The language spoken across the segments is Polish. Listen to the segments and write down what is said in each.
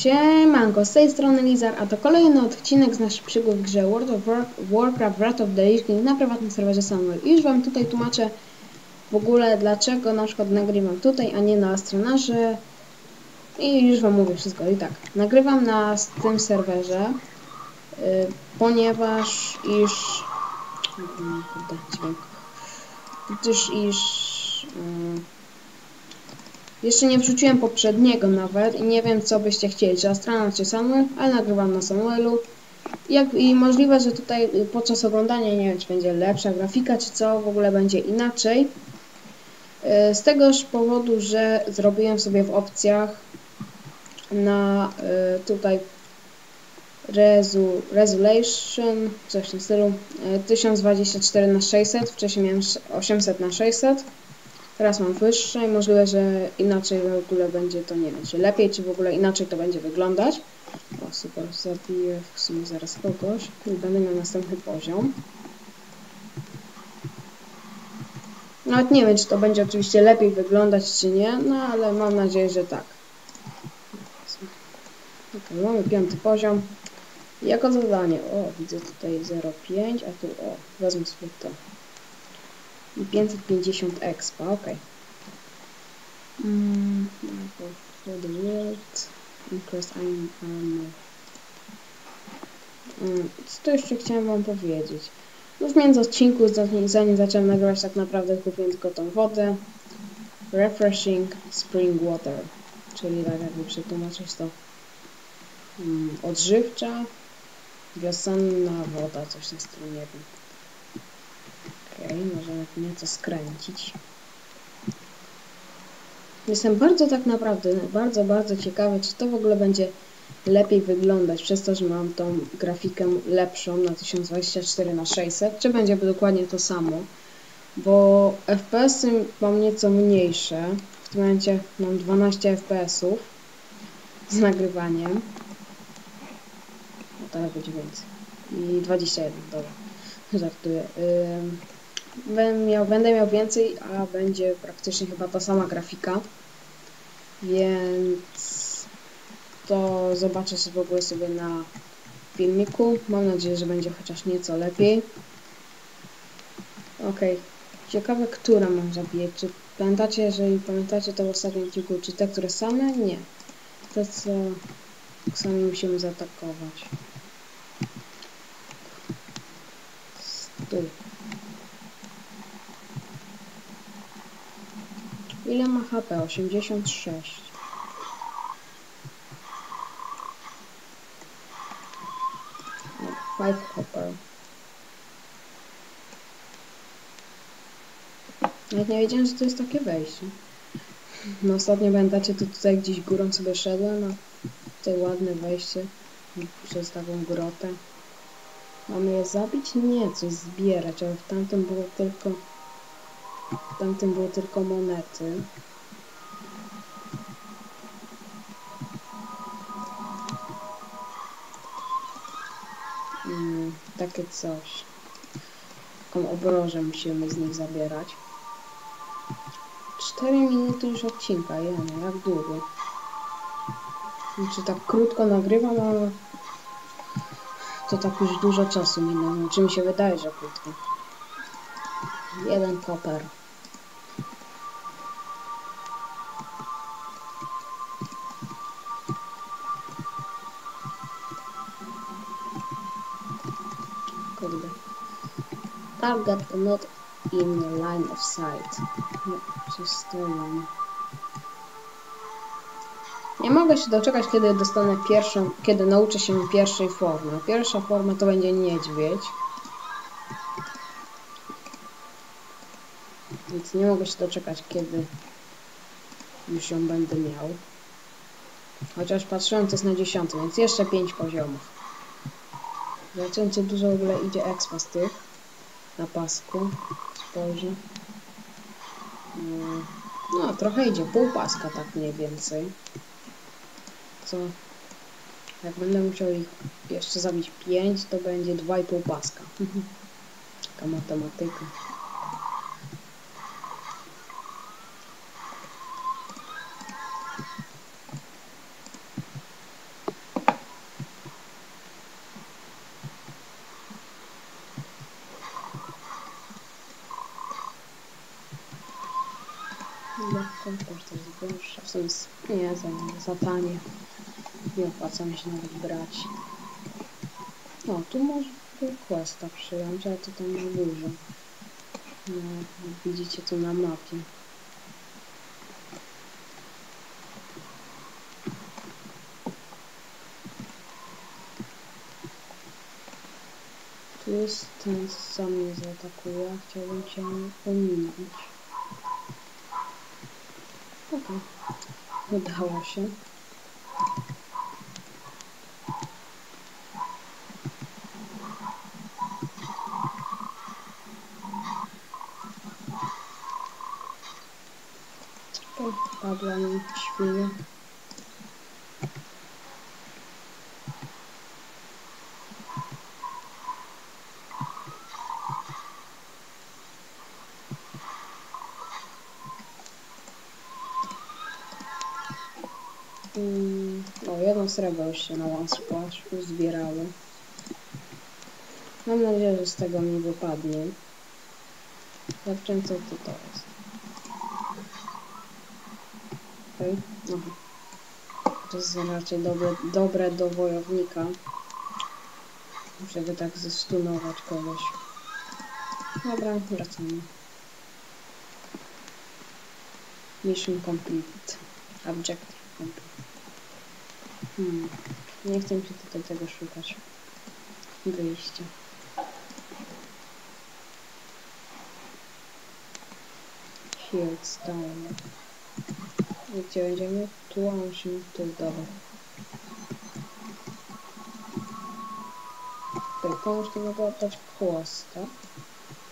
Siemanko, z tej strony Lizar, a to kolejny odcinek z naszych przygód w grze World of War Warcraft Wrath of the Lich King na prywatnym serwerze Samuel. I już Wam tutaj tłumaczę w ogóle dlaczego na przykład nagrywam tutaj, a nie na Astronarze. I już Wam mówię wszystko. I tak, nagrywam na tym serwerze, y, ponieważ iż... Dźwięk. Gdyż iż... y, jeszcze nie wrzuciłem poprzedniego nawet i nie wiem co byście chcieli, czy Astronaut czy Samuel, ale nagrywam na Samuelu. Jak, I możliwe, że tutaj y, podczas oglądania nie wiem czy będzie lepsza grafika, czy co w ogóle będzie inaczej. Y, Z tegoż powodu, że zrobiłem sobie w opcjach na y, tutaj Resu, Resolution, coś w tym stylu, y, 1024 na 600 wcześniej miałem 800 na 600 Teraz mam wyższe i możliwe, że inaczej w ogóle będzie to, nie wiem, czy lepiej, czy w ogóle inaczej to będzie wyglądać. O, super, zabiję w sumie zaraz kogoś i będę miał następny poziom. Nawet nie wiem, czy to będzie oczywiście lepiej wyglądać, czy nie, no ale mam nadzieję, że tak. Ok, mamy piąty poziom. Jako zadanie, o, widzę tutaj 0,5, a tu, o, wezmę sobie to. I 550 expa, ok. Mm, for the world, iron armor. Mm, co to jeszcze chciałem wam powiedzieć? No w międzyodcinku, zanim, zacząłem nagrywać, tak naprawdę kupiłem tylko tą wodę. Refreshing Spring Water, czyli tak jakby przetłumaczyć to mm, odżywcza, wiosenna woda, coś tym stylu, nie wiem. Możemy tu nieco skręcić. Jestem bardzo tak naprawdę, bardzo, bardzo ciekawy, czy to w ogóle będzie lepiej wyglądać przez to, że mam tą grafikę lepszą na 1024 na 600 czy będzie dokładnie to samo, bo FPS-y mam nieco mniejsze. W tym momencie mam 12 FPS-ów z nagrywaniem. No teraz będzie więcej. I 21, dobra. Żartuję. Ym, będę miał, będę miał więcej, a będzie praktycznie chyba ta sama grafika. Więc to zobaczę sobie w ogóle sobie na filmiku. Mam nadzieję, że będzie chociaż nieco lepiej. Okej. Ciekawe, które mam zabijać. Czy pamiętacie, jeżeli pamiętacie to w ostatnim odcinku, czy te, które same? Nie. Te, co sami musimy zaatakować. Stój. Ile ma HP? 86. No, Five copper. Nawet nie wiedziałem, że to jest takie wejście. No ostatnio pamiętacie, to tutaj gdzieś górą sobie szedłem, a tutaj ładne wejście przez taką grotę. Mamy je zabić? Nie, coś zbierać, ale w tamtym było tylko... W tamtym było tylko monety. Mm, takie coś. Taką obrożę musimy z nich zabierać. 4 minuty już odcinka, jeno, jak długo. Znaczy tak krótko nagrywam, ale to tak już dużo czasu minęło. Znaczy mi się wydaje, że krótko. Jeden koper. Target not in line of sight. No, coś. Nie mogę się doczekać, kiedy dostanę pierwszą, kiedy nauczę się pierwszej formy. Pierwsza forma to będzie niedźwiedź. Więc nie mogę się doczekać, kiedy już ją będę miał. Chociaż patrzyłem, to jest na dziesiąty, więc jeszcze pięć poziomów. Czy dużo w ogóle idzie expa z tych na pasku. Spojrzę. Mm, No, trochę idzie, pół paska tak mniej więcej. Co? Jak będę musiał ich jeszcze zabić 5, to będzie 2,5 paska. Taka matematyka. W sumie nie, za, za tanie. Nie opłaca mi się nawet brać. O, tu może questa przyjąć, ale to tam na górze. No, widzicie tu na mapie. Tu jest ten, co mnie zaatakuje. Chciałbym cię ominąć. Okej. Udało się. Padła mi świnia. Mm, o, jedno srebro już się na łaspłasz zbierały. Mam nadzieję, że z tego mi wypadnie. Zobaczymy, co to, to jest. Okej, aha. To jest raczej dobre, dobre do wojownika. Żeby tak zestunować kogoś. Dobra, wracamy. Mission complete. Objective complete. Hmm. Nie chcę mi się tutaj tego szukać. Wyjście. Shield stone. I Gdzie będziemy? Tu, a musimy tu, dobra. Okej, komuś tu mogę oddać chłosta.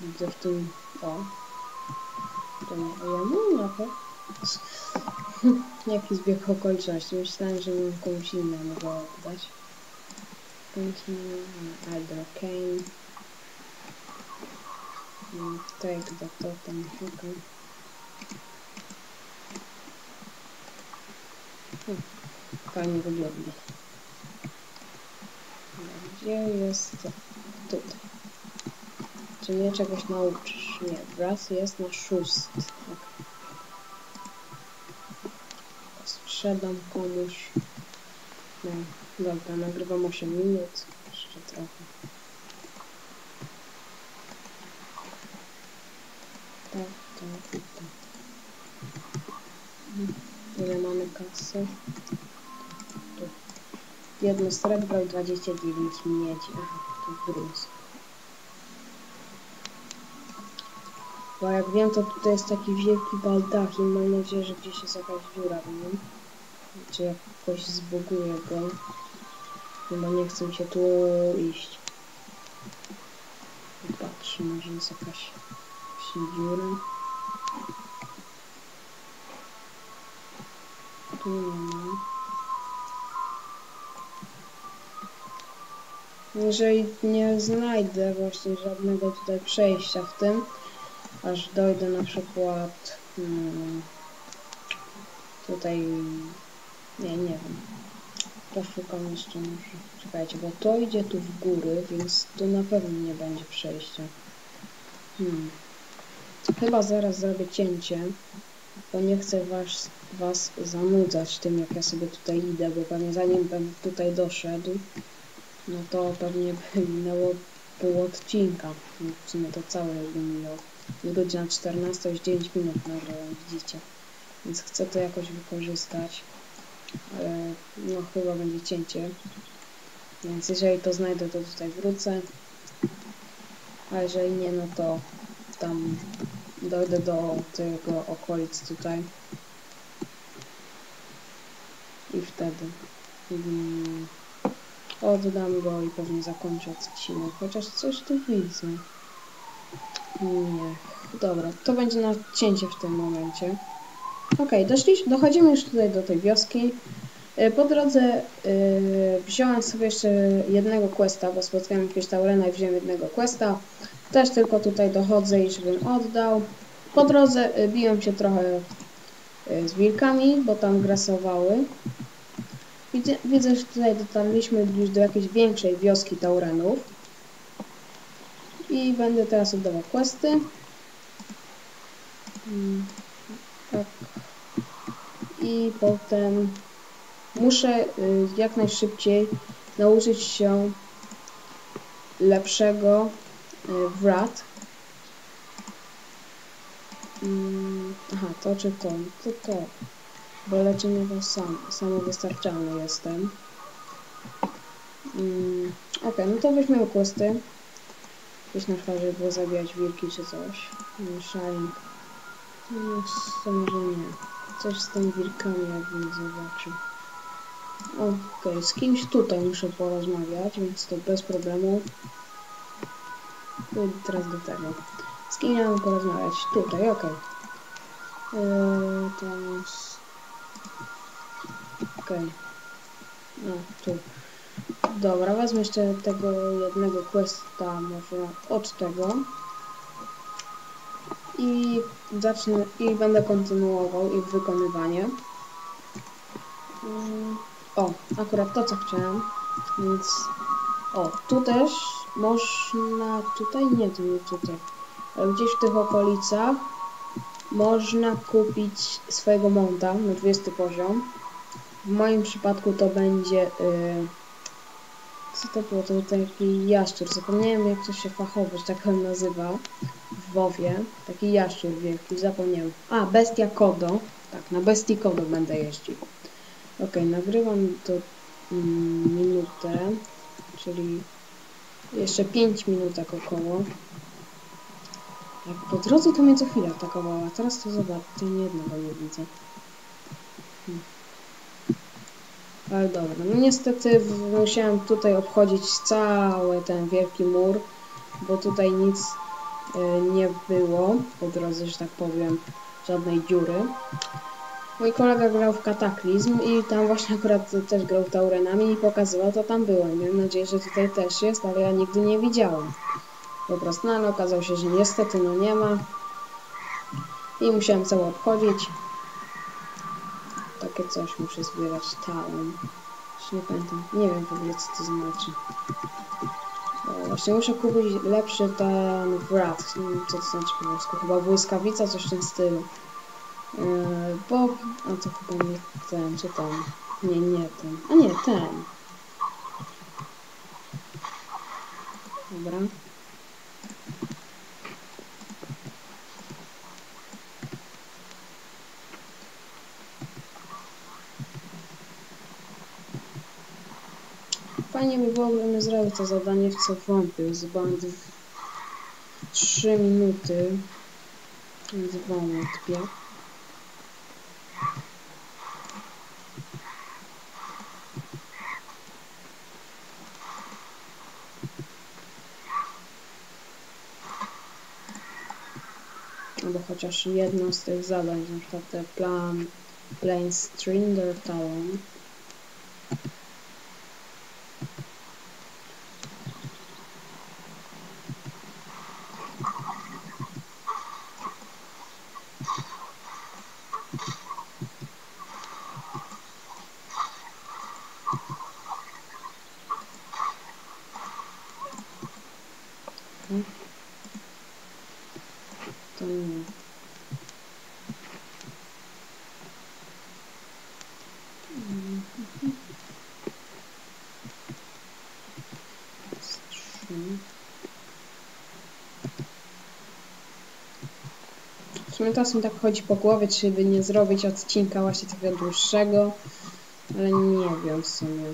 Widzę w tym... O. To nie, a ja mam mapę. Jaki zbieg okoliczności. Myślałem, że mam komuś innemu go oddać. Continue, Elder Kane. Mm, Take the totem, okej. Hmm, Fajnie wygląda. Gdzie jest... Tutaj. Czy mnie czegoś nauczysz? Nie, wraz jest na szóst. Sprzedam komuś. No, dobra, nagrywam 8 minut. Jeszcze trochę. Tak, tak, tak. Ile mamy kasy? Tu. Jedno srebro i 29 miedzi. Aha, to brąz. Bo jak wiem, to tutaj jest taki wielki baldachin. Mam nadzieję, że gdzieś jest jakaś dziura w nim. Czy jakoś zbuguję go. Chyba nie chcę się tu iść. Patrzę, może jest jakaś, dziura. Tu nie ma. Jeżeli nie znajdę właśnie żadnego tutaj przejścia w tym, aż dojdę na przykład hmm, tutaj, nie, nie wiem, poszukam jeszcze może, czekajcie, bo to idzie tu w góry, więc tu na pewno nie będzie przejścia. Hmm. Chyba zaraz zrobię cięcie, bo nie chcę was, was zanudzać tym, jak ja sobie tutaj idę, bo pewnie zanim bym tutaj doszedł, no to pewnie by minęło pół odcinka. W sumie to całe by minęło. Jest godzina 14, już 9 minut nagrałem, widzicie. Więc chcę to jakoś wykorzystać. Ale no chyba będzie cięcie. Więc jeżeli to znajdę, to tutaj wrócę. A jeżeli nie, no to tam dojdę do tego okolic tutaj. I wtedy mm, oddam go i pewnie zakończę odcinek. Chociaż coś tu widzę. Nie. Dobra, to będzie na cięcie w tym momencie. Ok, doszliśmy, dochodzimy już tutaj do tej wioski. E, Po drodze yy, wziąłem sobie jeszcze jednego questa, bo spotkałem jakiegoś Taurena i wziąłem jednego questa. Też tylko tutaj dochodzę i żebym oddał. Po drodze y, biłem się trochę z wilkami, bo tam grasowały. Widzę, widzę, że tutaj dotarliśmy już do jakiejś większej wioski Taurenów. I będę teraz oddawał questy. Mm. I potem muszę y, jak najszybciej nauczyć się lepszego y, wrat. Mm, aha, to czy to? To to. Bo leczenie to sam, samowystarczalny jestem. Mm, Okej, no to weźmiemy questy. Gdzieś na przykład, żeby było zabijać wilki czy coś. Sharing. No, może nie. Coś z tymi wilkami jakbym zobaczył. Okej, z kimś tutaj muszę porozmawiać, więc to bez problemu. Pójdę teraz do tego. Z kim mam porozmawiać? Tutaj, okej. Eee, teraz... Okej. No, tu. Dobra, wezmę jeszcze tego jednego questa, może od tego. I zacznę, i będę kontynuował ich wykonywanie. Mm, O, akurat to co chciałem, więc... O, tu też można, tutaj, nie, to nie tutaj, ale gdzieś w tych okolicach można kupić swojego monta na 20 poziom. W moim przypadku to będzie... Yy, co to było? To był taki jaszczur. Zapomniałem jak to się fachowo, tak nazywa. WoWie. Taki jaszczur wielki. Zapomniałem. A, Bestia Kodo. Tak, na Bestii Kodo będę jeździł. Ok, nagrywam to mm, minutę. Czyli jeszcze 5 minutek około. Jak po drodze to mnie co chwilę atakowała. Teraz to zobacz, to nie jednego nie widzę. Hmm. Ale dobra, no niestety musiałem tutaj obchodzić cały ten wielki mur, bo tutaj nic nie było po drodze, że tak powiem, żadnej dziury. Mój kolega grał w Kataklizm i tam właśnie akurat też grał Taurenami i pokazywał, to tam było. Miałem nadzieję, że tutaj też jest, ale ja nigdy nie widziałem. Po prostu, no ale okazało się, że niestety no nie ma. I musiałem cało obchodzić. Takie coś muszę zbierać talon. Już nie pamiętam. Nie wiem w ogóle co to znaczy. Właśnie muszę kupić lepszy ten wrat. Wiem co to znaczy po polsku. Chyba błyskawica, coś w tym stylu. Yy, bo... A to chyba nie ten, czy ten. Nie, nie ten. A nie, ten. Dobra. Fajnie by było, gdybym zrobił to zadanie w co wątpię. Zbąd 3 minuty. Więc wątpię. Albo chociaż jedno z tych zadań, na przykład plan, Plain Stringer Talon. To nie. W sumie mi tak chodzi po głowie, czy by nie zrobić odcinka właśnie takiego dłuższego, ale nie wiem w sumie.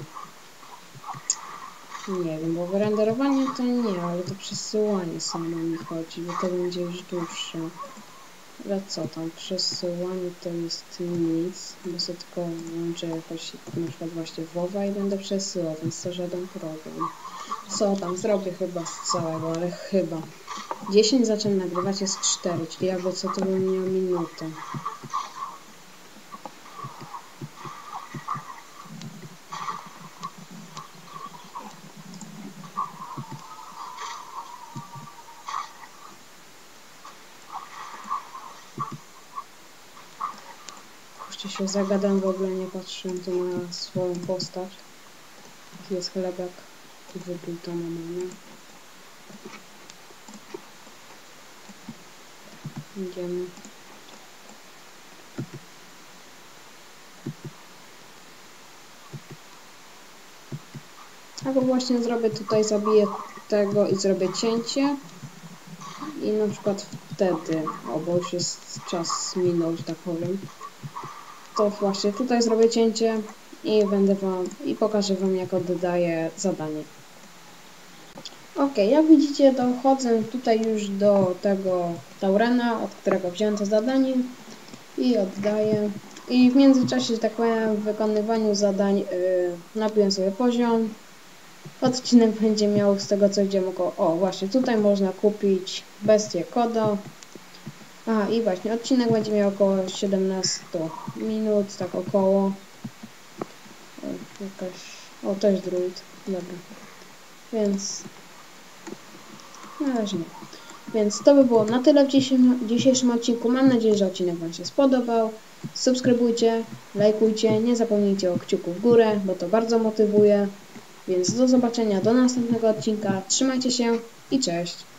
Nie wiem, bo wyrenderowanie to nie, ale to przesyłanie samo mi chodzi, bo to będzie już dłuższe. Ale co tam, przesyłanie to jest nic, bo sobie tylko włączę jakoś na przykład właśnie WoWa i będę przesyłał, więc to żaden problem. Co tam, zrobię chyba z całego, ale chyba. 10 zacząłem nagrywać, jest 4, czyli jakby co to bym miał minutę. Jeszcze się zagadam, w ogóle nie patrzyłem tu na swoją postać. Jaki jest chlebek? Wypił to na mnie. Idziemy. Tak właśnie zrobię tutaj, zabiję tego i zrobię cięcie. I na przykład wtedy, o bo już jest czas minął, że tak powiem. To właśnie tutaj zrobię cięcie i będę wam i pokażę wam jak oddaję zadanie. Ok, jak widzicie dochodzę tutaj już do tego Taurena, od którego wziąłem to zadanie i oddaję. I w międzyczasie, tak powiem, w wykonywaniu zadań yy, nabiłem sobie poziom. Odcinek będzie miał z tego co idziemy około... O, właśnie, tutaj można kupić bestię Kodo. A, i właśnie, odcinek będzie miał około 17 minut, tak około. O, jakaś... O, jest druid. Dobra. Więc... Na razie nie. Więc to by było na tyle w dzisiejszym odcinku. Mam nadzieję, że odcinek Wam się spodobał. Subskrybujcie, lajkujcie, nie zapomnijcie o kciuku w górę, bo to bardzo motywuje. Więc do zobaczenia do następnego odcinka. Trzymajcie się i cześć!